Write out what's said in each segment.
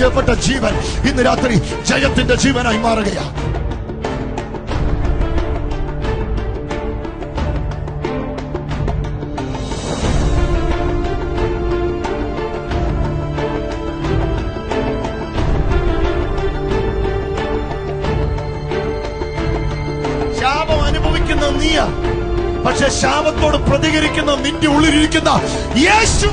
പരാജയപ്പെട്ട ജീവൻ ഇന്ന് രാത്രി ജയത്തിന്റെ ജീവനായി മാറുകയാ. ശാപം അനുഭവിക്കുന്ന പക്ഷെ ശാപത്തോട് പ്രതികരിക്കുന്ന നിന്റെ ഉള്ളിലിരിക്കുന്ന യേശു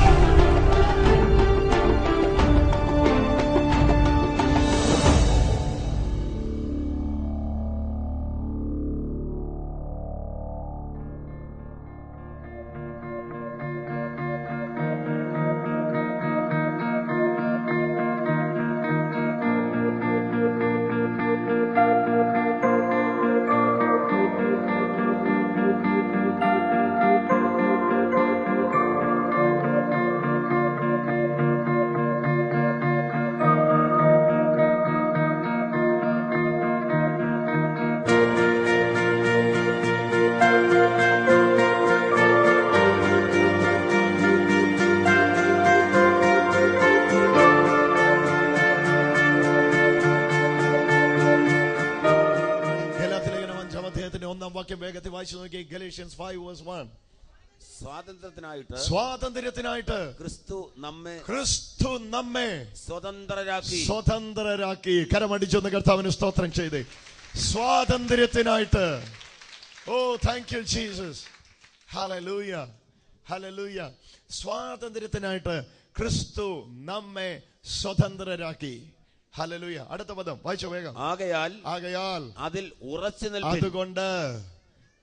വായിച്ചു നോക്കി ഗലേഷ്യൻസ് ഫൈവ് വേഴ്സ് വൺ. സ്വാതന്ത്ര്യത്തിനായിട്ട് സ്വാതന്ത്ര്യത്തിനായിട്ട് ക്രിസ്തു നമ്മെ ക്രിസ്തു നമ്മെ സ്വതന്ത്രരാക്കി. സ്വതന്ത്രരാക്കി. കരമടിച്ചൊന്ന് കർത്താവിന് സ്തോത്രം ചെയ്തേ. സ്വാതന്ത്ര്യത്തിനായിട്ട്. ഓ thank you Jesus hallelujah hallelujah സ്വാതന്ത്ര്യത്തിനായിട്ട് ക്രിസ്തു നമ്മെ സ്വതന്ത്രരാക്കി. ഹലലൂയ അടുത്ത പദം വായിച്ചോ വേഗം. ആകയാൽ ആകയാൽ അതിൽ ഉറച്ചു അതുകൊണ്ട്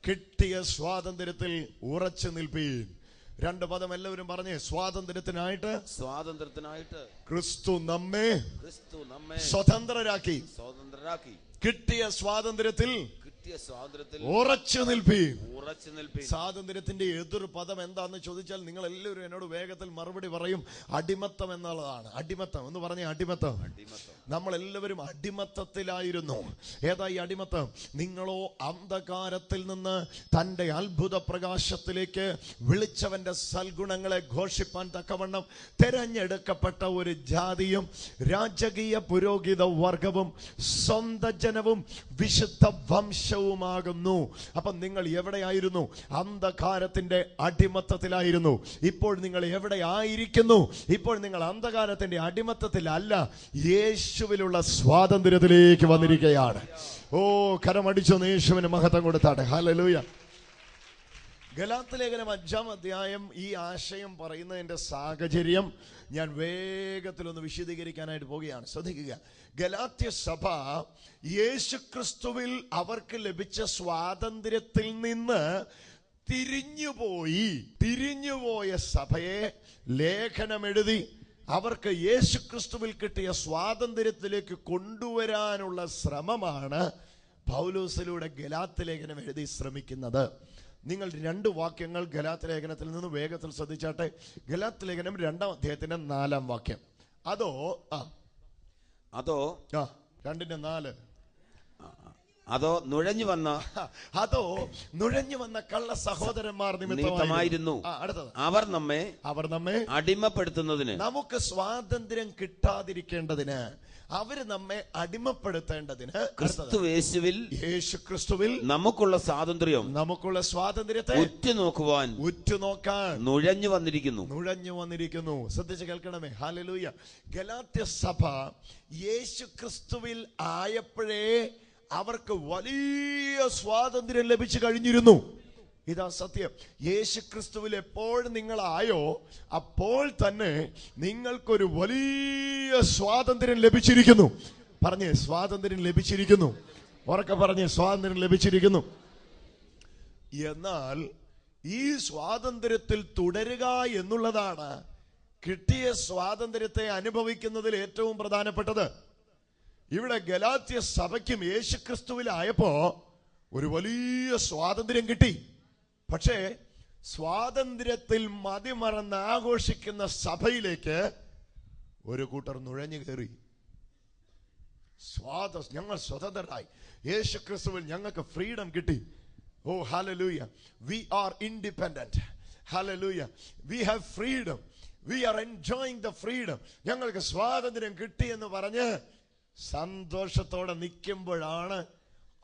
കിട്ടിയ സ്വാതന്ത്ര്യത്തിൽ ഉറച്ചു നിൽപ്പീൻ. രണ്ട് പദം എല്ലാവരും പറഞ്ഞേ സ്വാതന്ത്ര്യത്തിനായിട്ട് സ്വാതന്ത്ര്യത്തിനായിട്ട് ക്രിസ്തു നമ്മെ ക്രിസ്തു നമ്മെ സ്വതന്ത്രരാക്കി. സ്വതന്ത്രരാക്കി. കിട്ടിയ സ്വാതന്ത്ര്യത്തിൽ കിട്ടിയ സ്വാതന്ത്ര്യത്തിൽ ഉറച്ചു നിൽപ്പീൻ. ഉറച്ചു നിൽപ്പിൻ. സ്വാതന്ത്ര്യത്തിന്റെ എതിർ പദം എന്താന്ന് ചോദിച്ചാൽ നിങ്ങൾ എല്ലാവരും എന്നോട് വേഗത്തിൽ മറുപടി പറയും അടിമത്തം എന്നുള്ളതാണ്. അടിമത്തം എന്ന് പറഞ്ഞ അടിമത്തം. നമ്മൾ എല്ലാവരും അടിമത്തത്തിലായിരുന്നു. ഏതാ ഈ അടിമത്തം? നിങ്ങളോ അന്ധകാരത്തിൽ നിന്ന് തന്റെ അത്ഭുത പ്രകാശത്തിലേക്ക് വിളിച്ചവന്റെ സൽഗുണങ്ങളെ ഘോഷിപ്പാൻ തക്കവണ്ണം തെരഞ്ഞെടുക്കപ്പെട്ട ഒരു ജാതിയും രാജകീയ പുരോഹിത വർഗവും സ്വന്തജനവും വിശുദ്ധ വിശുദ്ധ വംശവുമാകുന്നു അപ്പൊ നിങ്ങൾ എവിടെയായിരുന്നു? അന്ധകാരത്തിന്റെ അടിമത്തത്തിലായിരുന്നു. ഇപ്പോൾ നിങ്ങൾ എവിടെ ആയിരിക്കുന്നു ഇപ്പോൾ നിങ്ങൾ അന്ധകാരത്തിന്റെ അടിമത്തത്തിലല്ല യേശുവിലുള്ള സ്വാതന്ത്ര്യത്തിലേക്ക് വന്നിരിക്കുകയാണ്. ഓ കരമടിച്ചൊന്ന് യേശുവിന് മഹത്വം കൊടുത്താട്ടെ. ഹലലൂയ ഗലാത്ത് ലേഖനം അഞ്ചാം അധ്യായം ഈ ആശയം പറയുന്നതിന്റെ സാഹചര്യം ഞാൻ വേഗത്തിലൊന്ന് വിശദീകരിക്കാനായിട്ട് പോവുകയാണ്. ശ്രദ്ധിക്കുക. ഗലാത്യ സഭ യേശുക്രിസ്തുവിൽ അവർക്ക് ലഭിച്ച സ്വാതന്ത്ര്യത്തിൽ നിന്ന് തിരിഞ്ഞുപോയി തിരിഞ്ഞുപോയ സഭയെ ലേഖനമെഴുതി അവർക്ക് യേശുക്രിസ്തുവിൽ കിട്ടിയ സ്വാതന്ത്ര്യത്തിലേക്ക് കൊണ്ടുവരാനുള്ള ശ്രമമാണ് പൗലോസിലൂടെ ഗലാത്ത് ലേഖനം എഴുതി ശ്രമിക്കുന്നത്. നിങ്ങൾ രണ്ട് വാക്യങ്ങൾ ഗലാത്ത് ലേഖനത്തിൽ നിന്ന് വേഗത്തിൽ ശ്രദ്ധിച്ചാട്ടെ. ഗലാത്ത് ലേഖനം രണ്ടാം അദ്ദേഹത്തിന്റെ നാലാം വാക്യം. അതോ ആ. അതോ ആ രണ്ടിന്റെ നാല്. അതോ നുഴഞ്ഞു വന്ന അതോ നുഴഞ്ഞു വന്ന കള്ള സഹോദരന്മാർ നിമിത്തമായിരുന്നു. അവർ നമ്മെ അവർ നമ്മെ അടിമപ്പെടുത്തുന്നതിന്. നമുക്ക് സ്വാതന്ത്ര്യം കിട്ടാതിരിക്കേണ്ടതിന് അവർ നമ്മെ അടിമപ്പെടുത്തേണ്ടതിന് ക്രിസ്തു യേശുവിൽ യേശു ക്രിസ്തുവിൽ നമുക്കുള്ള സ്വാതന്ത്ര്യം നമുക്കുള്ള സ്വാതന്ത്ര്യത്തെ ഉറ്റുനോക്കുവാൻ ഉറ്റുനോക്കാൻ നുഴഞ്ഞു വന്നിരിക്കുന്നു. നുഴഞ്ഞു വന്നിരിക്കുന്നു. ശ്രദ്ധിച്ച് കേൾക്കണമേ. ഹാലലൂയ ഗലാത്യ സഭ യേശു ക്രിസ്തുവിൽ ആയപ്പോഴേ അവർക്ക് വലിയ സ്വാതന്ത്ര്യം ലഭിച്ചു കഴിഞ്ഞിരുന്നു. ഇതാ സത്യം. യേശു ക്രിസ്തുവിൽ എപ്പോൾ നിങ്ങളായോ അപ്പോൾ തന്നെ നിങ്ങൾക്കൊരു വലിയ സ്വാതന്ത്ര്യം ലഭിച്ചിരിക്കുന്നു. പറഞ്ഞേ സ്വാതന്ത്ര്യം ലഭിച്ചിരിക്കുന്നു. ഉറക്കെ പറഞ്ഞേ സ്വാതന്ത്ര്യം ലഭിച്ചിരിക്കുന്നു. എന്നാൽ ഈ സ്വാതന്ത്ര്യത്തിൽ തുടരുക എന്നുള്ളതാണ് കിട്ടിയ സ്വാതന്ത്ര്യത്തെ അനുഭവിക്കുന്നതിൽ ഏറ്റവും പ്രധാനപ്പെട്ടത്. ഇവിടെ ഗലാത്യ സഭയ്ക്കും യേശുക്രിസ്തുവിലായപ്പോ ഒരു വലിയ സ്വാതന്ത്ര്യം കിട്ടി. പക്ഷേ സ്വാതന്ത്ര്യത്തിൽ മതിമറന്ന് ആഘോഷിക്കുന്ന സഭയിലേക്ക് ഒരു കൂട്ടർ നുഴഞ്ഞു കയറി. സ്വാത ഞങ്ങൾ സ്വതന്ത്രരായി. യേശു ക്രിസ്തുവിൽ ഞങ്ങൾക്ക് ഫ്രീഡം കിട്ടി. ഓ hallelujah we are independent hallelujah we have freedom we are enjoying the freedom ഞങ്ങൾക്ക് സ്വാതന്ത്ര്യം കിട്ടി എന്ന് പറഞ്ഞ് സന്തോഷത്തോടെ നിൽക്കുമ്പോഴാണ്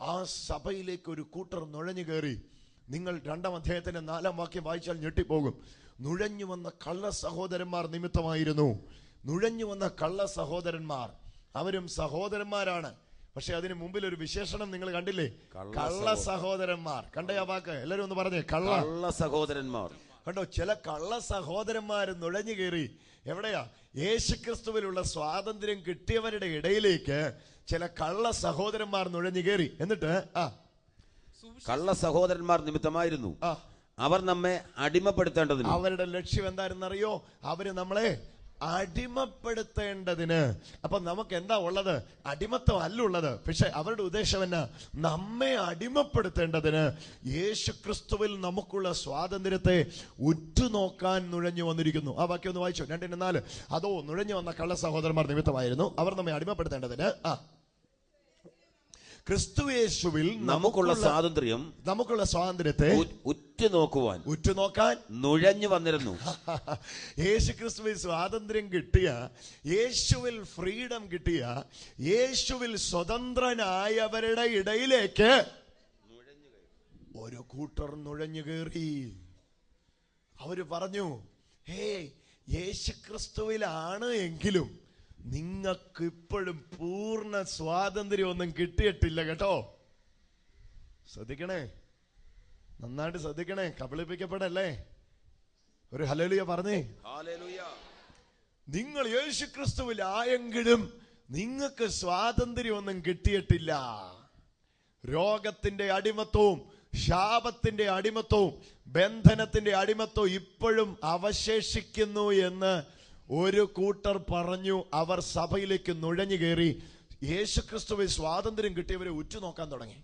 ആ സഭയിലേക്ക് ഒരു കൂട്ടർ നുഴഞ്ഞു കയറി. നിങ്ങൾ രണ്ടാം അധ്യായത്തിന്റെ നാലാം വാക്യം വായിച്ചാൽ ഞെട്ടിപ്പോകും. നുഴഞ്ഞു വന്ന കള്ള സഹോദരന്മാർ നിമിത്തമായിരുന്നു. നുഴഞ്ഞു വന്ന കള്ള സഹോദരന്മാർ. അവരും സഹോദരന്മാരാണ്. പക്ഷെ അതിന് മുമ്പിൽ ഒരു വിശേഷണം നിങ്ങൾ കണ്ടില്ലേ? കള്ള സഹോദരന്മാർ. കണ്ടേ ആ വാക്ക്? എല്ലാരും ഒന്ന് പറഞ്ഞേ കള്ള. കള്ള സഹോദരന്മാർ. കണ്ടോ ചില കള്ള സഹോദരന്മാർ നുഴഞ്ഞു കയറി. എവിടെയാ? യേശുക്രിസ്തുവിലുള്ള സ്വാതന്ത്ര്യം കിട്ടിയവരുടെ ഇടയിലേക്ക് ചില കള്ള സഹോദരന്മാർ നുഴഞ്ഞു കയറി. എന്നിട്ട് ആ. കള്ള സഹോദരന്മാർ നിമിത്തമായിരുന്നു. അവർ നമ്മെ അടിമപ്പെടുത്തേണ്ടതിന്. അവരുടെ ലക്ഷ്യം എന്തായിരുന്നറിയോ? അവർ നമ്മളെ അടിമപ്പെടുത്തേണ്ടതിന്. അപ്പൊ നമുക്ക് എന്താ ഉള്ളത്? അടിമത്തം അല്ല ഉള്ളത് പക്ഷെ അവരുടെ ഉദ്ദേശം എന്നാ? നമ്മെ അടിമപ്പെടുത്തേണ്ടതിന് യേശു ക്രിസ്തുവിൽ നമുക്കുള്ള സ്വാതന്ത്ര്യത്തെ ഉറ്റുനോക്കാൻ നുഴഞ്ഞു വന്നിരിക്കുന്നു. ആ വാക്യം ഒന്ന് വായിച്ചു? രണ്ടിന് നാല്. അതോ നുഴഞ്ഞു വന്ന കള്ള സഹോദരന്മാർ നിമിത്തമായിരുന്നു. അവർ നമ്മെ അടിമപ്പെടുത്തേണ്ടതിന്. ആ. ക്രിസ്തുയേശുവിൽ നമുക്കുള്ള സ്വാതന്ത്ര്യം നമുക്കുള്ള സ്വാതന്ത്ര്യത്തെ ഉറ്റുനോക്കുവാൻ ഉറ്റുനോക്കാൻ നുഴഞ്ഞു വന്നിരുന്നു. യേശു ക്രിസ്തുവിൽ സ്വാതന്ത്ര്യം കിട്ടിയ യേശുവിൽ ഫ്രീഡം കിട്ടിയ യേശുവിൽ സ്വതന്ത്രനായവരുടെ ഇടയിലേക്ക് ഒരു കൂട്ടർ നുഴഞ്ഞു കയറി. അവർ പറഞ്ഞു ഹേ യേശുക്രിസ്തുവിലാണ് എങ്കിലും നിങ്ങൾക്ക് ഇപ്പോഴും പൂർണ സ്വാതന്ത്ര്യം ഒന്നും കിട്ടിയിട്ടില്ല കേട്ടോ. ശ്രദ്ധിക്കണേ. നന്നായിട്ട് ശ്രദ്ധിക്കണേ. കബളിപ്പിക്കപ്പെടല്ലേ? ഒരു ഹലലുയ പറഞ്ഞേ. നിങ്ങൾ യേശു യേശുക്രിസ്തുവിലായെങ്കിലും നിങ്ങൾക്ക് സ്വാതന്ത്ര്യമൊന്നും കിട്ടിയിട്ടില്ല. രോഗത്തിന്റെ അടിമത്വവും ശാപത്തിന്റെ അടിമത്വവും ബന്ധനത്തിന്റെ അടിമത്വവും ഇപ്പോഴും അവശേഷിക്കുന്നു എന്ന് ഒരു കൂട്ടർ പറഞ്ഞു അവർ സഭയിലേക്ക് നുഴഞ്ഞു കയറി യേശുക്രിസ്തുവിൽ സ്വാതന്ത്ര്യം കിട്ടിയവരെ ഉറ്റുനോക്കാൻ തുടങ്ങി.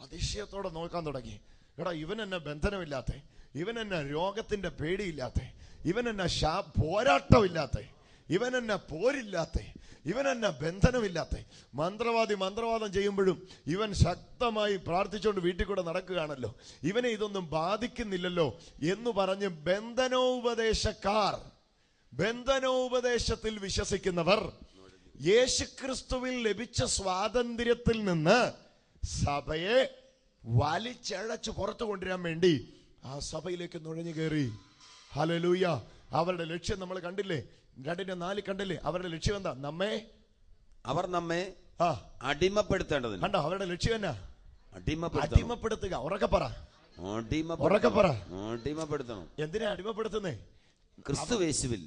അതിശയത്തോടെ നോക്കാൻ തുടങ്ങി. എടാ ഇവൻ എന്നെ ബന്ധനമില്ലാത്ത ഇവൻ എന്നെ രോഗത്തിന്റെ പേടിയില്ലാത്ത ഇവൻ എന്നെ ശാ പോരാട്ടമില്ലാത്ത ഇവൻ എന്നെ പോരില്ലാത്ത ഇവൻ എന്നെ ബന്ധനമില്ലാത്ത. മന്ത്രവാദി മന്ത്രവാദം ചെയ്യുമ്പോഴും ഇവൻ ശക്തമായി പ്രാർത്ഥിച്ചുകൊണ്ട് വീട്ടിൽ കൂടെ നടക്കുകയാണല്ലോ. ഇവനെ ഇതൊന്നും ബാധിക്കുന്നില്ലല്ലോ എന്ന് പറഞ്ഞ് ബന്ധനോപദേശക്കാർ ബന്ധനോപദേശത്തിൽ വിശ്വസിക്കുന്നവർ യേശുക്രിസ്തുവിൽ ലഭിച്ച സ്വാതന്ത്ര്യത്തിൽ നിന്ന് സഭയെ വലിച്ചഴച്ച് പുറത്തു കൊണ്ടുവരാൻ വേണ്ടി ആ സഭയിലേക്ക് നുഴഞ്ഞു കയറി. ഹലലൂയ അവരുടെ ലക്ഷ്യം നമ്മൾ കണ്ടില്ലേ? രണ്ടിന്റെ നാല് കണ്ടില്ലേ? അവരുടെ ലക്ഷ്യം എന്താ? നമ്മെ അവർ നമ്മെ ആ. അടിമപ്പെടുത്തേണ്ടതിന്. കണ്ടോ? അവരുടെ ലക്ഷ്യം എന്നാ? അടിമപ്പെടുത്തുക. ഉറക്കെ പറ. ഉറക്കെ പറ. അടിമപ്പെടുത്തണം. എന്തിനാ അടിമപ്പെടുത്തുന്നേ? ക്രിസ്തുവേശുവിൽ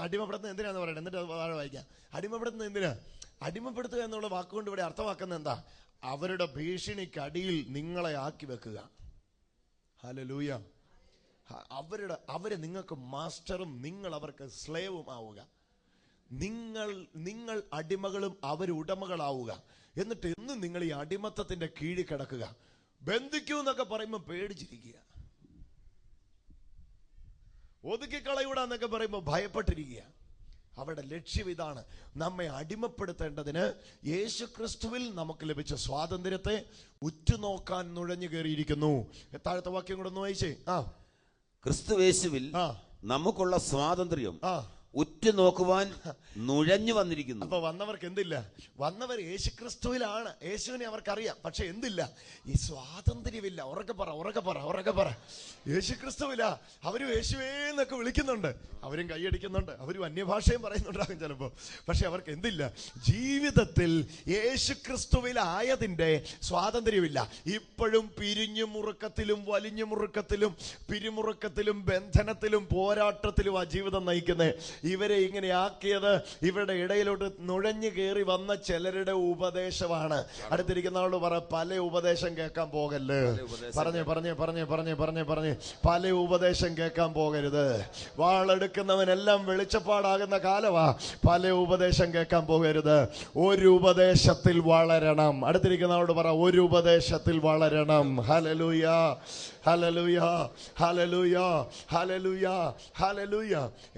അടിമപ്പെടുത്തുന്നത് എന്തിനാന്ന് പറയണം എന്നിട്ട് അത് വായിക്കാം. അടിമപ്പെടുത്തുന്നത് എന്തിനാ? അടിമപ്പെടുത്തുക എന്നുള്ള വാക്കുകൊണ്ട് ഇവിടെ അർത്ഥമാക്കുന്നത് എന്താ? അവരുടെ ഭീഷണിക്കടിയിൽ നിങ്ങളെ ആക്കി വെക്കുക. ഹലോ ലൂയ അവരുടെ അവരെ നിങ്ങൾക്ക് മാസ്റ്ററും നിങ്ങൾ അവർക്ക് സ്ലേവും ആവുക. നിങ്ങൾ നിങ്ങൾ അടിമകളും അവർ ഉടമകളാവുക. എന്നിട്ട് എന്നും നിങ്ങൾ ഈ അടിമത്തത്തിന്റെ കീഴിൽ കിടക്കുക. ബന്ധിക്കൂ എന്നൊക്കെ പറയുമ്പോൾ പേടിച്ചിരിക്കുക. ഒതുക്കിക്കളയൂടാന്നൊക്കെ പറയുമ്പോൾ ഭയപ്പെട്ടിരിക്കുക അവരുടെ ലക്ഷ്യം ഇതാണ് നമ്മെ അടിമപ്പെടുത്തേണ്ടതിന് യേശു ക്രിസ്തുവിൽ നമുക്ക് ലഭിച്ച സ്വാതന്ത്ര്യത്തെ ഉറ്റുനോക്കാൻ നുഴഞ്ഞു കയറിയിരിക്കുന്നു. താഴത്തെ വാക്യം കൂടെ ഒന്ന് വായിച്ചേ. ആ. ക്രിസ്തുവേശുവിൽ ആ. നമുക്കുള്ള സ്വാതന്ത്ര്യം ആ. ഉറ്റുനോക്കുവാൻ നുഴഞ്ഞു വന്നിരിക്കുന്നു. അപ്പൊ വന്നവർക്ക് എന്തില്ല? വന്നവർ യേശുക്രിസ്തുവിലാണ്. യേശുവിനെ അവർക്കറിയാം. പക്ഷെ എന്തില്ല? ഈ സ്വാതന്ത്ര്യമില്ല. ഉറക്കെ പറ ഉറക്കെ പറ ഉറക്കെ പറ. യേശുക്രിസ്തുവില്ല അവരും യേശുവേ എന്നൊക്കെ വിളിക്കുന്നുണ്ട്. അവരും കൈയടിക്കുന്നുണ്ട്. അവരും അന്യഭാഷയും പറയുന്നുണ്ടാകും ചിലപ്പോ. പക്ഷെ അവർക്ക് എന്തില്ല? ജീവിതത്തിൽ യേശുക്രിസ്തുവിലായതിന്റെ സ്വാതന്ത്ര്യമില്ല. ഇപ്പോഴും പിരിഞ്ഞു മുറുക്കത്തിലും വലിഞ്ഞു മുറുക്കത്തിലും പിരിമുറുക്കത്തിലും ബന്ധനത്തിലും പോരാട്ടത്തിലും ആ ജീവിതം നയിക്കുന്നത് ഇവരെ ഇങ്ങനെ ആക്കിയത് ഇവരുടെ ഇടയിലോട്ട് നുഴഞ്ഞു കയറി വന്ന ചിലരുടെ ഉപദേശമാണ്. അടുത്തിരിക്കുന്ന ആളോട് പറ പല ഉപദേശം കേൾക്കാൻ പോകല്ലേ? പറഞ്ഞു പറഞ്ഞു പറഞ്ഞു പറഞ്ഞു പറഞ്ഞു പറഞ്ഞു പല ഉപദേശം കേൾക്കാൻ പോകരുത്. വാളെടുക്കുന്നവനെല്ലാം വെളിച്ചപ്പാടാകുന്ന കാലമാ. പല ഉപദേശം കേൾക്കാൻ പോകരുത്. ഒരു ഉപദേശത്തിൽ വളരണം. അടുത്തിരിക്കുന്ന ആളോട് പറ ഒരു ഉപദേശത്തിൽ വളരണം. ഹലലൂയ ഹലലൂയ ഹലലൂയ ഹലലൂയ ഹലലൂയ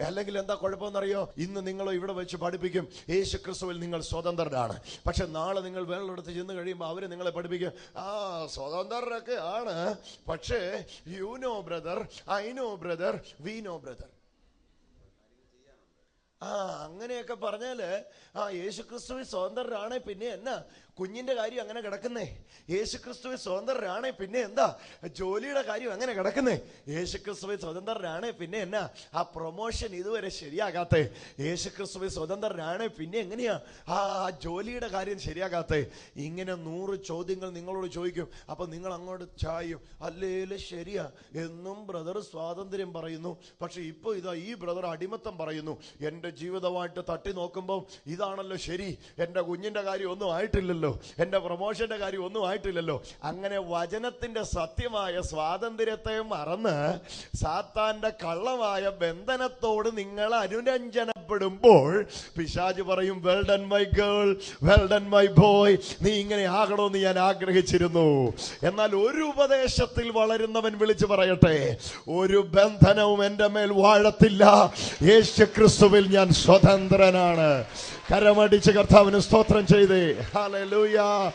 അല്ലെങ്കിൽ എന്താ കുഴപ്പമെന്ന് കുഴപ്പമെന്നറിയോ? ഇന്ന് നിങ്ങൾ ഇവിടെ വെച്ച് പഠിപ്പിക്കും. യേശു ക്രിസ്തുവിൽ നിങ്ങൾ സ്വതന്ത്രരാണ്. പക്ഷെ നാളെ നിങ്ങൾ വേറെടുത്ത് ചെന്ന് കഴിയുമ്പോൾ അവർ നിങ്ങളെ പഠിപ്പിക്കും. ആ സ്വതന്ത്രരൊക്കെ ആണ്. പക്ഷേ you know brother I know brother we know brother ആ അങ്ങനെയൊക്കെ പറഞ്ഞാൽ ആ യേശു ക്രിസ്തുവിൽ സ്വതന്ത്രരാണേ പിന്നെ എന്നാ? കുഞ്ഞിന്റെ കാര്യം അങ്ങനെ കിടക്കുന്നേ. യേശു ക്രിസ്തുവിൽ സ്വതന്ത്രരാണേ പിന്നെ എന്താ? ജോലിയുടെ കാര്യം അങ്ങനെ കിടക്കുന്നേ. യേശു ക്രിസ്തുവിൽ സ്വതന്ത്രരാണേ പിന്നെ എന്നാ? ആ പ്രൊമോഷൻ ഇതുവരെ ശരിയാകാത്തേ. യേശു ക്രിസ്തുവിൽ സ്വതന്ത്രരാണേ പിന്നെ എങ്ങനെയാ? ആ ആ ജോലിയുടെ കാര്യം ശരിയാകാത്തേ. ഇങ്ങനെ നൂറ് ചോദ്യങ്ങൾ നിങ്ങളോട് ചോദിക്കും. അപ്പൊ നിങ്ങൾ അങ്ങോട്ട് ചായും. അല്ലേലും ശരിയാ. എന്നും ബ്രദർ സ്വാതന്ത്ര്യം പറയുന്നു. പക്ഷെ ഇപ്പൊ ഇതാ ഈ ബ്രദർ അടിമത്തം പറയുന്നു. എന്റെ ജീവിതമായിട്ട് തട്ടി നോക്കുമ്പോൾ ഇതാണല്ലോ ശരി. എന്റെ കുഞ്ഞിന്റെ കാര്യം ഒന്നും ആയിട്ടില്ലല്ലോ. എന്റെ പ്രൊമോഷന്റെ കാര്യം ഒന്നും ആയിട്ടില്ലല്ലോ. അങ്ങനെ വചനത്തിന്റെ സത്യമായ സ്വാതന്ത്ര്യത്തെ മറന്ന് സാത്താന്റെ കള്ളമായ ബന്ധനത്തോട് നിങ്ങൾ അനുരഞ്ജനപ്പെടുമ്പോൾ പിശാജ് പറയും well done my girl well done my boy നീ ഇങ്ങനെ ആകണമെന്ന് ഞാൻ ആഗ്രഹിച്ചിരുന്നു. എന്നാൽ ഒരു ഉപദേശത്തിൽ വളരുന്നവൻ വിളിച്ചു പറയട്ടെ ഒരു ബന്ധനവും എന്റെ മേൽ വാഴത്തില്ല. യേശു ക്രിസ്തുവിൽ ഞാൻ സ്വതന്ത്രനാണ്. കരമടിച്ച് കർത്താവിന് സ്തോത്രം ചെയ്തേ. ഹല്ലേലൂയ.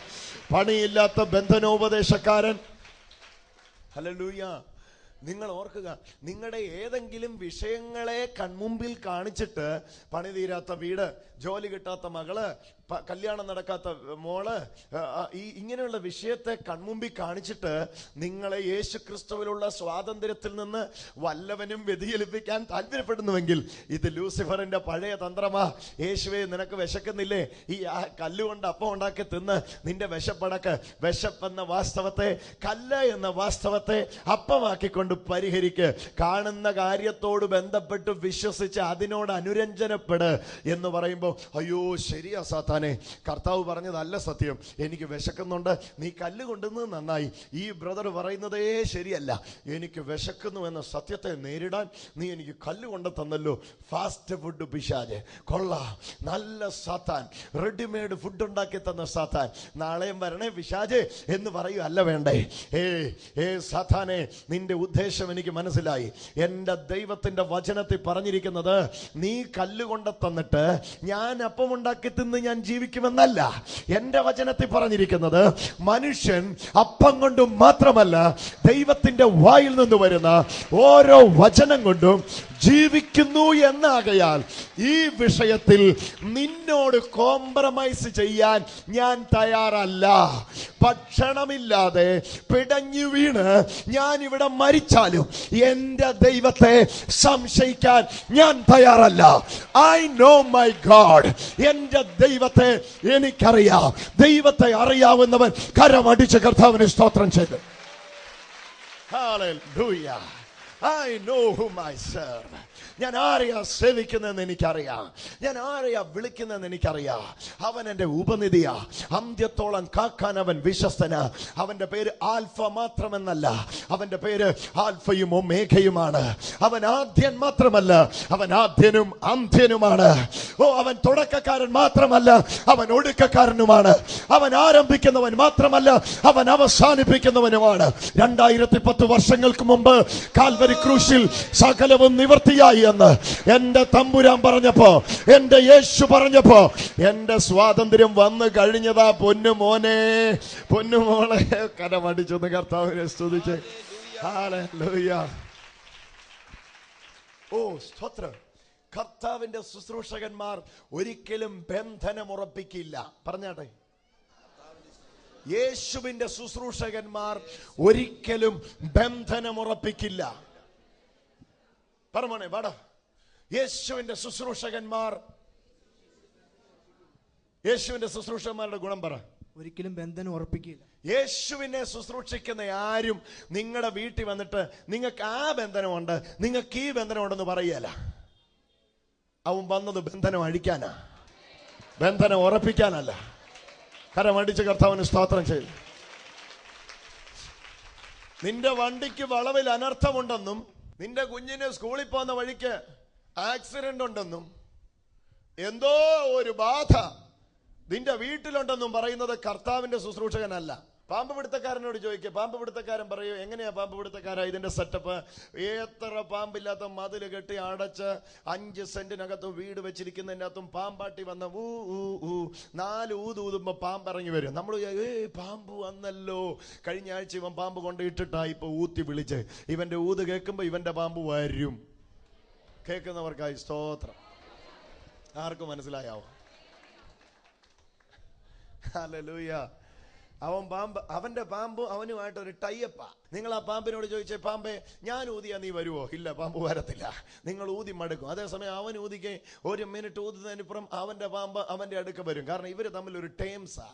പണിയില്ലാത്ത ബന്ധനോപദേശക്കാരൻ. ഹല്ലേലൂയ. നിങ്ങൾ ഓർക്കുക നിങ്ങളുടെ ഏതെങ്കിലും വിഷയങ്ങളെ കൺമുമ്പിൽ കാണിച്ചിട്ട് പണി തീരാത്ത വീട് ജോലി കിട്ടാത്ത മകൾ കല്യാണം നടക്കാത്ത മോൾ ഈ ഇങ്ങനെയുള്ള വിഷയത്തെ കൺമുമ്പി കാണിച്ചിട്ട് നിങ്ങളെ യേശു ക്രിസ്തുവിലുള്ള സ്വാതന്ത്ര്യത്തിൽ നിന്ന് വല്ലവനും വ്യതിചലിപ്പിക്കാൻ താല്പര്യപ്പെടുന്നുവെങ്കിൽ ഇത് ലൂസിഫറിന്റെ പഴയ തന്ത്രമാ. യേശുവെ നിനക്ക് വിശക്കുന്നില്ലേ? ഈ കല്ലുകൊണ്ട് അപ്പം ഉണ്ടാക്കി തിന്ന് നിന്റെ വിശപ്പടക്ക്. വിശപ്പെന്ന വാസ്തവത്തെ കല്ല് എന്ന വാസ്തവത്തെ അപ്പമാക്കിക്കൊണ്ട് പരിഹരിക്ക്. കാണുന്ന കാര്യത്തോട് ബന്ധപ്പെട്ട് വിശ്വസിച്ച് അതിനോട് അനുരഞ്ജനപ്പെട് എന്ന് പറയുമ്പോൾ അയ്യോ ശരിയാ സാത്താനെ കർത്താവ് പറഞ്ഞതല്ല സത്യം. എനിക്ക് വിശക്കുന്നുണ്ട്. നീ കല്ല് കൊണ്ടുവന്നത് നന്നായി. ഈ ബ്രദർ പറയുന്നതേ ശരിയല്ല. എനിക്ക് വിശക്കുന്നു എന്ന സത്യത്തെ നേരിടാൻ നീ എനിക്ക് കല്ല് കൊണ്ട് തന്നല്ലോ ഫാസ്റ്റ് ഫുഡ് പിശാജ്. കൊള്ള. നല്ല സാത്താൻ. റെഡിമെയ്ഡ് ഫുഡ് ഉണ്ടാക്കി തന്ന സാത്താൻ. നാളെയും വരണേ പിശാജ് എന്ന് പറയൂ അല്ല വേണ്ടേ. ഏ ഏ സാത്താനെ നിന്റെ ഉദ്ദേശം എനിക്ക് മനസ്സിലായി. എന്റെ ദൈവത്തിന്റെ വചനത്തിൽ പറഞ്ഞിരിക്കുന്നത് നീ കല്ലുകൊണ്ട് തന്നിട്ട് ഞാൻ അപ്പം ഉണ്ടാക്കി തിന്ന് ഞാൻ ജീവിക്കുമെന്നല്ല എന്റെ വചനത്തിൽ പറഞ്ഞിരിക്കുന്നത് മനുഷ്യൻ അപ്പം കൊണ്ടും മാത്രമല്ല ദൈവത്തിന്റെ വായിൽ നിന്ന് വരുന്ന ഓരോ വചനം കൊണ്ടും ജീവിക്കുന്നു എന്നാകയാൽ ഈ വിഷയത്തിൽ നിന്നോട് കോംപ്രമൈസ് ചെയ്യാൻ ഞാൻ തയ്യാറല്ല. ഭക്ഷണമില്ലാതെ പിടഞ്ഞു വീണ് ഞാൻ ഇവിടെ മരിച്ചാലും എന്റെ ദൈവത്തെ സംശയിക്കാൻ ഞാൻ തയ്യാറല്ല. ഐ നോ മൈ ഗാഡ് എന്റെ ദൈവത്തെ എനിക്കറിയാം. ദൈവത്തെ അറിയാവുന്നവൻ കരമടിച്ച് കർത്താവിന് സ്തോത്രം ചെയ്തു. Hallelujah. I know whom I serve. ഞാൻ ആരെയാ സേവിക്കുന്നതെന്ന് എനിക്കറിയാം. ഞാൻ ആരെയാ വിളിക്കുന്നതെന്ന് എനിക്കറിയാം. അവൻ എന്റെ ഉപനിധിയാ. അന്ത്യത്തോളം കാക്കാൻ അവൻ വിശ്വസ്തന. അവന്റെ പേര് ആൽഫ മാത്രമെന്നല്ല. അവന്റെ പേര് ആൽഫയും ഒമേഘയുമാണ് അവൻ ആദ്യൻ മാത്രമല്ല. അവൻ ആദ്യനും അന്ത്യനുമാണ്. ഓ അവൻ തുടക്കക്കാരൻ മാത്രമല്ല. അവൻ ഒടുക്കക്കാരനുമാണ്. അവൻ ആരംഭിക്കുന്നവൻ മാത്രമല്ല. അവൻ അവസാനിപ്പിക്കുന്നവനുമാണ്. രണ്ടായിരത്തി പത്ത് വർഷങ്ങൾക്ക് മുമ്പ് കാൽവരി ക്രൂശിൽ സകലവും നിവർത്തിയായി. എന്ന് എന്റെ തമ്പുരാൻ പറഞ്ഞപ്പോ എന്റെ യേശു പറഞ്ഞപ്പോ എന്റെ സ്വാതന്ത്ര്യം വന്നു കഴിഞ്ഞതാ പൊന്നു മോനെ. പൊന്നു മോളെ കരമടിച്ചൊന്ന് കർത്താവിനെ സ്തുതിച്ച്. ഓ സ്തോത്രം. കർത്താവിന്റെ ശുശ്രൂഷകന്മാർ ഒരിക്കലും ബന്ധനം ഉറപ്പിക്കില്ല. പറഞ്ഞാട്ടെ? യേശുവിന്റെ ശുശ്രൂഷകന്മാർ ഒരിക്കലും ബന്ധനം ഉറപ്പിക്കില്ല വാടാ. യേശുവിന്റെ ശുശ്രൂഷകന്മാർ. യേശുവിന്റെ ശുശ്രൂഷകന്മാരുടെ ഗുണം പറ. ഒരിക്കലും ബന്ധനം ഉറപ്പിക്കില്ല യേശുവിനെ ശുശ്രൂഷിക്കുന്ന ആരും നിങ്ങളുടെ വീട്ടിൽ വന്നിട്ട് നിങ്ങൾക്ക് ആ ബന്ധനമുണ്ട് നിങ്ങൾക്ക് ഈ ബന്ധനമുണ്ടെന്ന് പറയല. അവൻ വന്നത് ബന്ധനം അഴിക്കാനാ. ബന്ധനം ഉറപ്പിക്കാനല്ല. കാരണം അടിച്ച് കർത്താവിന് സ്തോത്രം ചെയ്തു നിന്റെ വണ്ടിക്ക് വളവിൽ അനർത്ഥമുണ്ടെന്നും നിന്റെ കുഞ്ഞിന് സ്കൂളിൽ പോകുന്ന വഴിക്ക് ആക്സിഡന്റ് ഉണ്ടെന്നും എന്തോ ഒരു ബാധ നിന്റെ വീട്ടിലുണ്ടെന്നും പറയുന്നത് കർത്താവിന്റെ ശുശ്രൂഷകനല്ല. പാമ്പ് പിടുത്തക്കാരനോട് ചോദിക്കുക പാമ്പ് പിടുത്തക്കാരൻ പറയൂ എങ്ങനെയാ പാമ്പ് പിടുത്തക്കാരാ ഇതിന്റെ സെറ്റപ്പ് എത്ര പാമ്പില്ലാത്ത മതിൽ കെട്ടി അടച്ച് അഞ്ച് സെന്റിനകത്ത് വീട് വെച്ചിരിക്കുന്നതിന്റെ അകത്തും പാമ്പാട്ടി വന്ന ഊ ഊ ഊ നാല് ഊത് പാമ്പ് ഇറങ്ങി വരും. നമ്മൾ ഏ പാമ്പ് വന്നല്ലോ. കഴിഞ്ഞ ആഴ്ച ഇവൻ പാമ്പ് കൊണ്ട് ഇട്ടിട്ടാ ഇപ്പൊ ഊത്തി വിളിച്ച്. ഇവന്റെ ഊത് കേൾക്കുമ്പോ ഇവന്റെ പാമ്പ് വരും. കേൾക്കുന്നവർക്കായി സ്തോത്രം. ആർക്കും മനസ്സിലായാവോ? ഹല്ലേലൂയ അവൻ പാമ്പ് അവന്റെ പാമ്പ് അവനുമായിട്ട് ഒരു ടൈയപ്പാ. നിങ്ങൾ ആ പാമ്പിനോട് ചോദിച്ചേ പാമ്പേ ഞാൻ ഊതിയാ നീ വരുമോ ഇല്ല പാമ്പ് വരത്തില്ല. നിങ്ങൾ ഊതി മടുക്കും. അതേസമയം അവൻ ഊതിക്കെ ഒരു മിനിറ്റ് ഊതുന്നതിനിപ്പുറം അവന്റെ പാമ്പ് അവന്റെ അടുക്ക വരും. കാരണം ഇവർ തമ്മിൽ ഒരു ടേംസാ.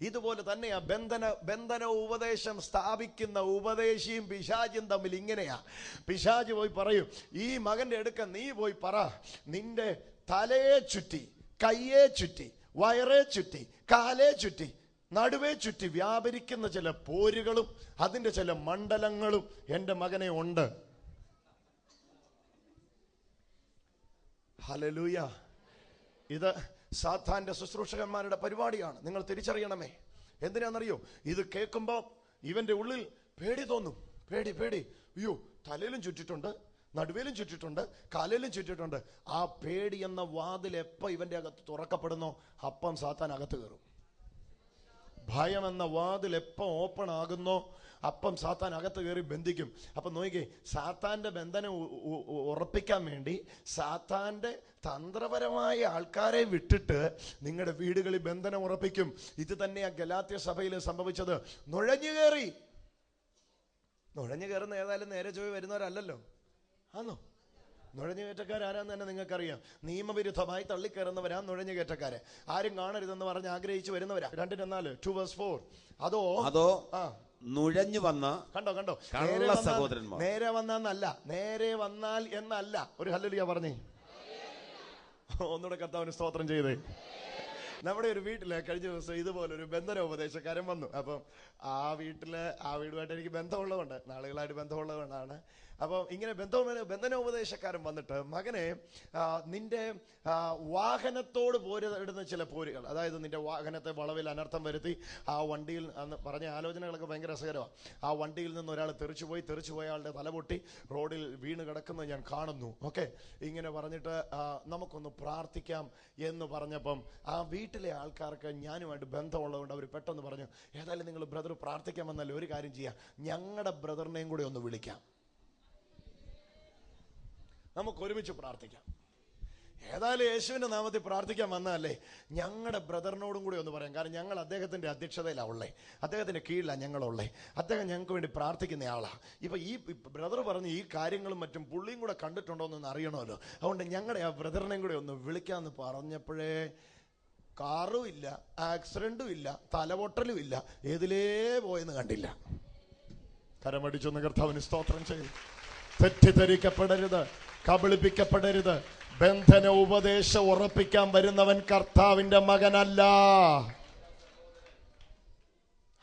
ഇതുപോലെ തന്നെയാ ബന്ധന ബന്ധന ഉപദേശം സ്ഥാപിക്കുന്ന ഉപദേശിയും പിശാചും തമ്മിൽ ഇങ്ങനെയാ. പിശാജ് പോയി പറയും ഈ മകന്റെ അടുക്ക നീ പോയി പറ. നിന്റെ തലയെ ചുറ്റി കയ്യെ ചുറ്റി വയറെ ചുറ്റി കാലേ ചുറ്റി നടുവേ ചുറ്റി വ്യാപരിക്കുന്ന ചില പോരുകളും അതിന്റെ ചില മണ്ഡലങ്ങളും എന്റെ മകനെ ഉണ്ട്. ഹലലൂയ ഇത് സാത്താന്റെ ശുശ്രൂഷകന്മാരുടെ പരിപാടിയാണ്. നിങ്ങൾ തിരിച്ചറിയണമേ. എന്തിനാണെന്നറിയോ? ഇത് കേൾക്കുമ്പോൾ ഇവന്റെ ഉള്ളിൽ പേടി തോന്നും. പേടി പേടി. അയ്യോ തലയിലും ചുറ്റിട്ടുണ്ട് നടുവേലും ചുറ്റിട്ടുണ്ട് കാലിലും ചുറ്റിട്ടുണ്ട്. ആ പേടി എന്ന വാതിൽ എപ്പോൾ ഇവന്റെ അകത്ത് തുറക്കപ്പെടുന്നോ അപ്പം സാത്താൻ അകത്ത് കയറും. ഭയം എന്ന വാതിൽ എപ്പം ഓപ്പൺ ആകുന്നോ അപ്പം സാത്താൻ അകത്ത് കയറി ബന്ധിക്കും. അപ്പൊ നോക്കിക്കേ സാത്താന്റെ ബന്ധനം ഉറപ്പിക്കാൻ വേണ്ടി സാത്താന്റെ തന്ത്രപരമായ ആൾക്കാരെ വിട്ടിട്ട് നിങ്ങളുടെ വീടുകളിൽ ബന്ധനം ഉറപ്പിക്കും. ഇത് തന്നെയാണ് ഗലാത്യ സഭയിൽ സംഭവിച്ചത്. നുഴഞ്ഞു കയറി. നുഴഞ്ഞു കയറുന്ന ഏതായാലും നേരെ ചോയി വരുന്നവരല്ലല്ലോ. ആണോ നുഴഞ്ഞുകയറ്റക്കാരാരാന്ന് തന്നെ നിങ്ങൾക്കറിയാം. നിയമവിരുദ്ധമായി തള്ളിക്കയറുന്നവരാ നുഴഞ്ഞുകയറ്റക്കാരെ ആരും കാണരുതെന്ന് പറഞ്ഞ് ആഗ്രഹിച്ചു വരുന്നവരാ. രണ്ടിന് നാല് ടു വേഴ്സ് ഫോർ അതോ അതോ ആ. നുഴഞ്ഞു വന്ന കണ്ടോ കണ്ടോ. കള്ള സഹോദരന്മാർ. നേരെ വന്നല്ല നേരെ വന്നാൽ എന്നല്ല. ഒരു ഹല്ലുലിയ പറഞ്ഞേ. ഒന്നുകൂടെ കർത്താവിന് സ്തോത്രം ചെയ്തേ. നമ്മുടെ ഒരു വീട്ടിലെ കഴിഞ്ഞ ദിവസം ഇതുപോലെ ഒരു ബന്ധന ഉപദേശക്കാരൻ വന്നു. അപ്പം ആ വീട്ടിലെ ആ വീടുമായിട്ട് എനിക്ക് ബന്ധമുള്ളതുകൊണ്ട് നാളുകളായിട്ട് ബന്ധമുള്ളതുകൊണ്ടാണ് അപ്പം ഇങ്ങനെ ബന്ധം ബന്ധന ഉപദേശക്കാരൻ വന്നിട്ട് മകനെ നിന്റെ വാഹനത്തോട് പോരിടുന്ന ചില പോരുകൾ അതായത് നിന്റെ വാഹനത്തെ വളവിൽ അനർത്ഥം വരുത്തി ആ വണ്ടിയിൽ അന്ന് പറഞ്ഞ ആലോചനകളൊക്കെ ഭയങ്കര രസകരമാണ് ആ വണ്ടിയിൽ നിന്ന് ഒരാൾ തെറിച്ചു പോയി തെറിച്ചു പോയ ആളുടെ തലപൊട്ടി റോഡിൽ വീണ് കിടക്കുന്നത് ഞാൻ കാണുന്നു. ഓക്കെ? ഇങ്ങനെ പറഞ്ഞിട്ട് നമുക്കൊന്ന് പ്രാർത്ഥിക്കാം എന്ന് പറഞ്ഞപ്പം ആ വീട്ടിലെ ആൾക്കാർക്ക് ഞാനുമായിട്ട് ബന്ധമുള്ളതുകൊണ്ട് അവർ പെട്ടെന്ന് പറഞ്ഞു ഏതായാലും നിങ്ങൾ ബ്രദർ പ്രാർത്ഥിക്കാൻ വന്നല്ലേ ഒരു കാര്യം ചെയ്യാം. ഞങ്ങളുടെ ബ്രദറിനെയും കൂടി ഒന്ന് വിളിക്കാം. നമുക്ക് ഒരുമിച്ച് പ്രാർത്ഥിക്കാം. ഏതായാലും യേശുവിന്റെ നാമത്തിൽ പ്രാർത്ഥിക്കാൻ വന്നതല്ലേ? ഞങ്ങളുടെ ബ്രദറിനോടും കൂടി ഒന്ന് പറയാം. കാരണം ഞങ്ങൾ അദ്ദേഹത്തിന്റെ അധ്യക്ഷതയിലാണ് ഉള്ളേ. അദ്ദേഹത്തിന്റെ കീഴിലാണ് ഞങ്ങളുള്ളേ അദ്ദേഹം ഞങ്ങൾക്ക് വേണ്ടി പ്രാർത്ഥിക്കുന്ന ആളാണ് ഇപ്പൊ ഈ ബ്രദർ പറഞ്ഞ് ഈ കാര്യങ്ങളും മറ്റും പുള്ളിയും കൂടെ കണ്ടിട്ടുണ്ടോ എന്ന് അറിയണമല്ലോ. അതുകൊണ്ട് ഞങ്ങളുടെ ആ ബ്രദറിനെയും കൂടി ഒന്ന് വിളിക്കാന്ന് പറഞ്ഞപ്പോഴേ കാറും ഇല്ല ആക്സിഡന്റും ഇല്ല തലപൊട്ടലും ഇല്ല. ഏതിലേ പോയെന്ന് കണ്ടില്ല. കരമടിച്ചൊന്ന് കർത്താവിന് സ്തോത്രം ചെയ്തു തെറ്റിദ്ധരിക്കപ്പെടരുത്. കബളിപ്പിക്കപ്പെടരുത്. ബന്ധന ഉപദേശം ഉറപ്പിക്കാൻ വരുന്നവൻ കർത്താവിന്റെ മകനല്ല.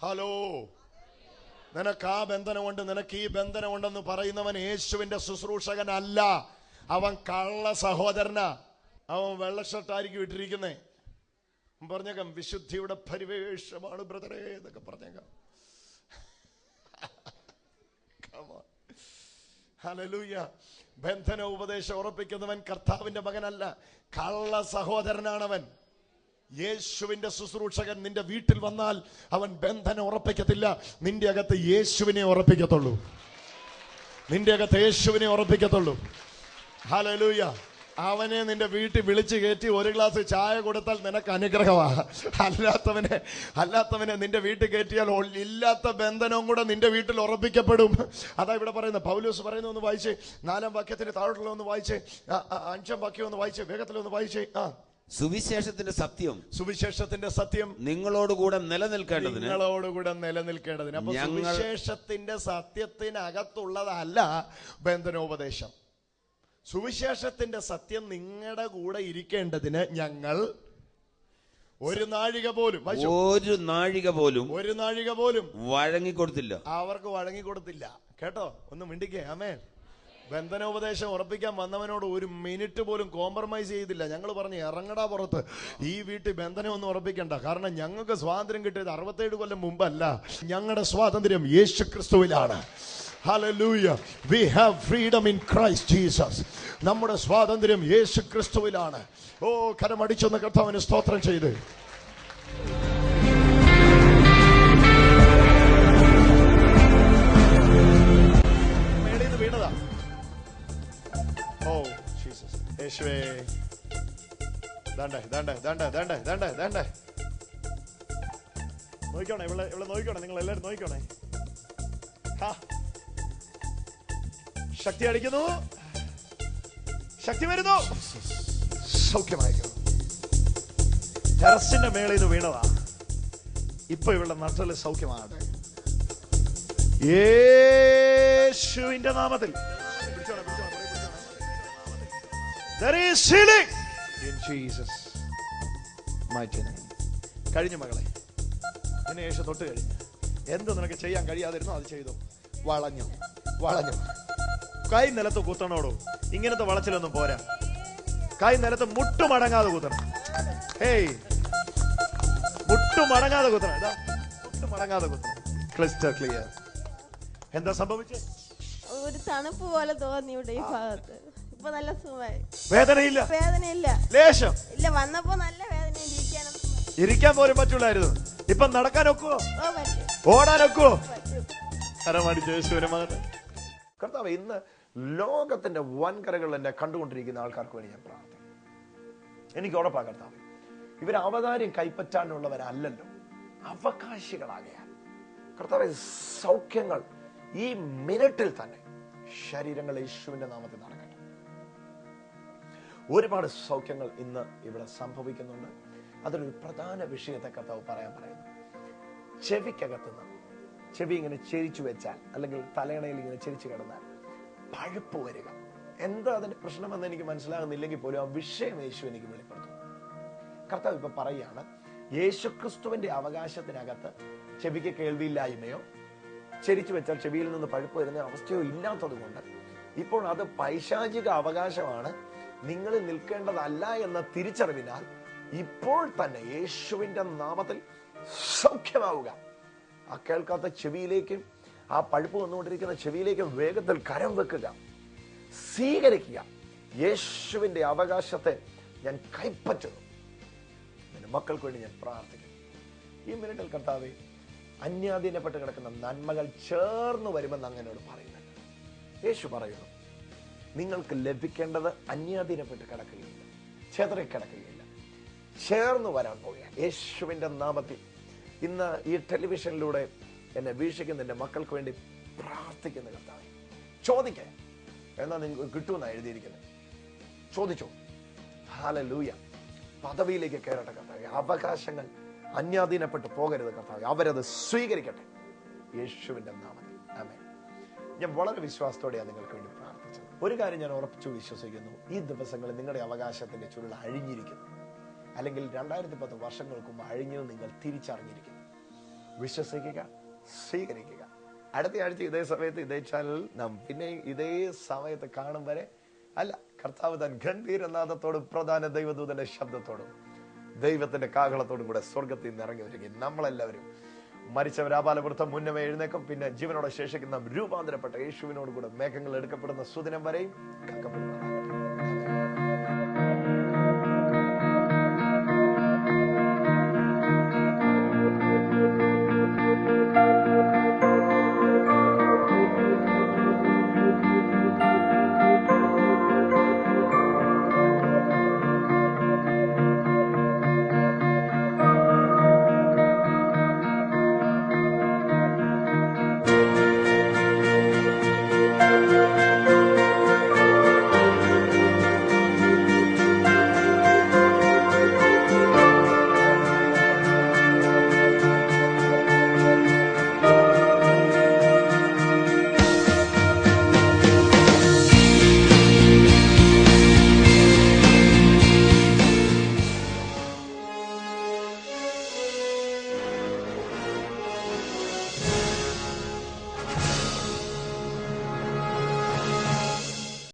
ഹലോ. നിനക്ക് ആ ബന്ധനമുണ്ട് നിനക്ക് ഈ ബന്ധനമുണ്ടെന്ന് പറയുന്നവൻ യേശുവിന്റെ ശുശ്രൂഷകനല്ല. അവൻ കള്ള സഹോദരന. അവൻ വെള്ള ഷർട്ടായിരിക്കും ഇട്ടിരിക്കുന്നേ. പറഞ്ഞേക്കാം. വിശുദ്ധിയുടെ പരിവേഷമാണ് ബ്രദറേ എന്നൊക്കെ പറഞ്ഞേക്കാം. ഹലലൂയ്യ. ബന്ധന ഉപദേശം ഉറപ്പിക്കുന്നവൻ കർത്താവിന്റെ മകനല്ല. കള്ള സഹോദരനാണവൻ. യേശുവിന്റെ ശുശ്രൂഷകൻ നിന്റെ വീട്ടിൽ വന്നാൽ അവൻ ബന്ധനം ഉറപ്പിക്കത്തില്ല. നിന്റെ അകത്ത് യേശുവിനെ ഉറപ്പിക്കത്തുള്ളൂ. നിന്റെ അകത്ത് യേശുവിനെ ഉറപ്പിക്കത്തുള്ളൂ. ഹലലൂയ അവനെ നിന്റെ വീട്ടിൽ വിളിച്ചു കയറ്റി ഒരു ഗ്ലാസ് ചായ കൊടുത്താൽ നിനക്ക് അനുഗ്രഹമാണ് അല്ലാത്തവനെ അല്ലാത്തവനെ നിന്റെ വീട്ടിൽ കയറ്റിയാൽ ഇല്ലാത്ത ബന്ധനവും കൂടെ നിന്റെ വീട്ടിൽ ഉറപ്പിക്കപ്പെടും. അതാ ഇവിടെ പറയുന്നത്. പൗലൂസ് പറയുന്ന ഒന്ന് വായിച്ചേ. നാലാം വാക്യത്തിന് താഴോട്ടുള്ള ഒന്ന് വായിച്ചേ. അഞ്ചാം വാക്യം ഒന്ന് വായിച്ചേ. വേഗത്തിൽ ഒന്ന് വായിച്ചേ. ആ. സുവിശേഷത്തിന്റെ സത്യം. സുവിശേഷത്തിന്റെ സത്യം. നിങ്ങളോടുകൂടെ നിലനിൽക്കേണ്ടതിന് നിങ്ങളോടുകൂടെ നിലനിൽക്കേണ്ടതിന്. അപ്പൊ സുവിശേഷത്തിന്റെ സത്യത്തിനകത്തുള്ളതല്ല ബന്ധനോപദേശം. സുവിശേഷത്തിന്റെ സത്യം നിങ്ങളുടെ കൂടെ ഇരിക്കേണ്ടതിന് ഞങ്ങൾ ഒരു നാഴിക പോലും ഒരു നാഴിക പോലും ഒരു നാഴിക പോലും വഴങ്ങിക്കൊടുത്തില്ല. അവർക്ക് വഴങ്ങി കൊടുത്തില്ല കേട്ടോ? ഒന്ന് മിണ്ടിക്കേ. ആമേ ബന്ധനോപദേശം ഉറപ്പിക്കാൻ വന്നവനോട് ഒരു മിനിറ്റ് പോലും കോംപ്രമൈസ് ചെയ്തില്ല. ഞങ്ങൾ പറഞ്ഞു ഇറങ്ങടാ പുറത്ത്. ഈ വീട്ടിൽ ബന്ധനം ഒന്നും ഉറപ്പിക്കണ്ട. കാരണം ഞങ്ങൾക്ക് സ്വാതന്ത്ര്യം കിട്ടിയത് അറുപത്തേഴ് കൊല്ലം മുമ്പല്ല. ഞങ്ങളുടെ സ്വാതന്ത്ര്യം യേശു ക്രിസ്തുവിലാണ് Hallelujah. We have freedom in Christ Jesus നമ്മുടെ സ്വാതന്ത്ര്യം യേശു ക്രിസ്തുവിലാണ് ഓ കരമടിച്ചെന്ന് കർത്താവിന് സ്തോത്രം ചെയ്ത്. നോക്കണേ ഓ ജീസസ് നോക്കിക്കോണേ ഇവിടെ ഇവിടെ നോക്കണേ നിങ്ങൾ എല്ലാവരും നോക്കണേ ഹാ. ശക്തി അടിക്കുന്നു ശക്തി വരുന്നു. സൗഖ്യമായിരിക്കുന്നു. ടെറസിന്റെ മേളിൽ നിന്ന് വീണതാ. ഇപ്പൊ ഇവിടെ നട്ടൽ സൗഖ്യമാകട്ടെ യേശുവിന്റെ നാമത്തിൽ. കഴിഞ്ഞു മകളെ. നിന്നെ യേശു തൊട്ട് കഴിഞ്ഞു. എന്ത് നിനക്ക് ചെയ്യാൻ കഴിയാതിരുന്നോ? അത് ചെയ്തു. വളഞ്ഞു. വളഞ്ഞു. കൈ നിലത്ത് കുത്തണോടോ ഇങ്ങനത്തെ വളച്ചിലൊന്നും പോരാ. കൈ നിലത്ത് മുട്ടുമടങ്ങാതെ കുത്തണം. ഹേയ്. മുട്ടുമടങ്ങാതെ കുത്തണം. ഇതാ മുട്ടുമടങ്ങാതെ കുത്തണം. Crystal clear. എന്താ സംഭവിച്ചത് ഒരു തണുപ്പ് പോലെ തോന്നി ഇവിടെ ഈ ഭാഗത്ത്. ഇപ്പൊ നല്ല സുഖമായി. വേദനയില്ല? വേദനയില്ല. ലേശം? ഇല്ല വന്നപ്പോ നല്ല വേദന ഇരിക്കാൻ പോലും പറ്റുള്ളായിരുന്നു ഇപ്പൊ നടക്കാൻ ഒക്കുവോ? ഓ പറ്റും. ഓടാൻ ഒക്കുവോ? പറ്റും. കരമടിച്ച് യേശുവിനെ മകനെ കർത്താവ് ഇന്ന് ലോകത്തിന്റെ വൻകരകൾ എന്നെ കണ്ടുകൊണ്ടിരിക്കുന്ന ആൾക്കാർക്ക് വേണ്ടി ഞാൻ പ്രാർത്ഥിക്കും എനിക്ക് ഉറപ്പാ കർത്താവ്. ഇവർ അവതാരം കൈപ്പറ്റാനുള്ളവരല്ലല്ലോ. അവകാശികളാകയാൽ. കർത്താവ് സൗഖ്യങ്ങൾ ഈ മിനിറ്റിൽ തന്നെ ശരീരങ്ങൾ യേശുവിന്റെ നാമത്തിൽ നടക്കട്ടെ. ഒരുപാട് സൗഖ്യങ്ങൾ ഇന്ന് ഇവിടെ സംഭവിക്കുന്നുണ്ട്. അതിലൊരു പ്രധാന വിഷയത്തെ കർത്താവ് പറയാൻ പറയുന്നു. ചെവിക്കകത്തുനിന്ന് ചെവി ഇങ്ങനെ ചെരിച്ചു വെച്ചാൽ അല്ലെങ്കിൽ തലയണയിൽ ഇങ്ങനെ ചെരിച്ചു കിടന്നാൽ പഴുപ്പ് വരിക. എന്താ അതിന്റെ പ്രശ്നമെന്ന് എനിക്ക് മനസ്സിലാകുന്നില്ലെങ്കിൽ പോലും ആ വിഷയം യേശു എനിക്ക് വെളിപ്പെടുത്തും. കർത്താവ് ഇപ്പൊ പറയാണ് യേശുക്രിസ്തുവിന്റെ അവകാശത്തിനകത്ത് ചെവിക്ക് കേൾവിയില്ലായ്മയോ ചെരിച്ചു വെച്ചാൽ ചെവിയിൽ നിന്ന് പഴുപ്പ് വരുന്ന അവസ്ഥയോ ഇല്ലാത്തത് കൊണ്ട് ഇപ്പോൾ അത് പൈശാചിക അവകാശമാണ്. നിങ്ങൾ നിൽക്കേണ്ടതല്ല എന്ന തിരിച്ചറിവിനാൽ ഇപ്പോൾ തന്നെ യേശുവിന്റെ നാമത്തിൽ സൗഖ്യമാവുക. ആ കേൾക്കാത്ത ചെവിയിലേക്കും ആ പഴുപ്പ് വന്നുകൊണ്ടിരിക്കുന്ന ചെവിയിലേക്ക് വേഗത്തിൽ കരം വെക്കുക. സ്വീകരിക്കുക. യേശുവിന്റെ അവകാശത്തെ ഞാൻ കൈപ്പറ്റുന്നു. എന്റെ മക്കൾക്ക് വേണ്ടി ഞാൻ പ്രാർത്ഥിക്കുന്നു. ഈ മിനിറ്റിൽ കർത്താവ് അന്യാധീനപ്പെട്ട് കിടക്കുന്ന നന്മകൾ ചേർന്ന് വരുമെന്ന് അങ്ങനോട് പറയുന്നുണ്ട്. യേശു പറയുന്നു നിങ്ങൾക്ക് ലഭിക്കേണ്ടത് അന്യാധീനപ്പെട്ട് കിടക്കുകയില്ല ചേതറി കിടക്കുകയില്ല ചേർന്ന് വരാൻ പോവുക യേശുവിന്റെ നാമത്തിൽ ഇന്ന് ഈ ടെലിവിഷനിലൂടെ എന്നെ വീക്ഷിക്കുന്ന എന്റെ മക്കൾക്ക് വേണ്ടി പ്രാർത്ഥിക്കുന്ന കർത്താവ്. ചോദിക്കേ. എന്നാ നിങ്ങൾക്ക് കിട്ടുമെന്നാണ് എഴുതിയിരിക്കുന്നത് ചോദിച്ചോ. ഹാലലൂയ. പദവിയിലേക്ക് കയറട്ടെ കർത്താവ്. അവകാശങ്ങൾ അന്യാധീനപ്പെട്ട് പോകരുത് കർത്താവ്. അവരത് സ്വീകരിക്കട്ടെ. യേശുവിന്റെ നാമത്തിൽ. ആമേ ഞാൻ വളരെ വിശ്വാസത്തോടെയാണ് നിങ്ങൾക്ക് വേണ്ടി പ്രാർത്ഥിച്ചത്. ഒരു കാര്യം ഞാൻ ഉറപ്പിച്ചു വിശ്വസിക്കുന്നു. ഈ ദിവസങ്ങളിൽ നിങ്ങളുടെ അവകാശത്തിന്റെ ചുരുൾ അഴിഞ്ഞിരിക്കുന്നു. അല്ലെങ്കിൽ രണ്ടായിരത്തി പത്ത് വർഷങ്ങൾക്ക് മുമ്പ് അഴിഞ്ഞത് നിങ്ങൾ തിരിച്ചറിഞ്ഞിരിക്കുന്നു. വിശ്വസിക്കുക. സ്വീകരിക്കുക. അടുത്ത ആഴ്ച ഇതേ സമയത്ത് ഇതേ ചാനൽ നാം പിന്നെ ഇതേ സമയത്ത് കാണും വരെ. അല്ല കർത്താവ് താൻ ഗംഭീരനാഥത്തോടും പ്രധാന ദൈവദൂതന്റെ ശബ്ദത്തോടും ദൈവത്തിന്റെ കാഹളത്തോടും കൂടെ സ്വർഗത്തിൽ നിന്ന് ഇറങ്ങി വരികയും നമ്മളെല്ലാവരും മരിച്ചവരാപാലവൃത്തം മുന്നമേ എഴുന്നേക്കും. പിന്നെ ജീവനോടെ ശേഷിക്കുന്ന രൂപാന്തരപ്പെട്ട യേശുവിനോട് കൂടെ മേഘങ്ങൾ എടുക്കപ്പെടുന്ന സുദിനം വരെയും കാക്കപ്പെടും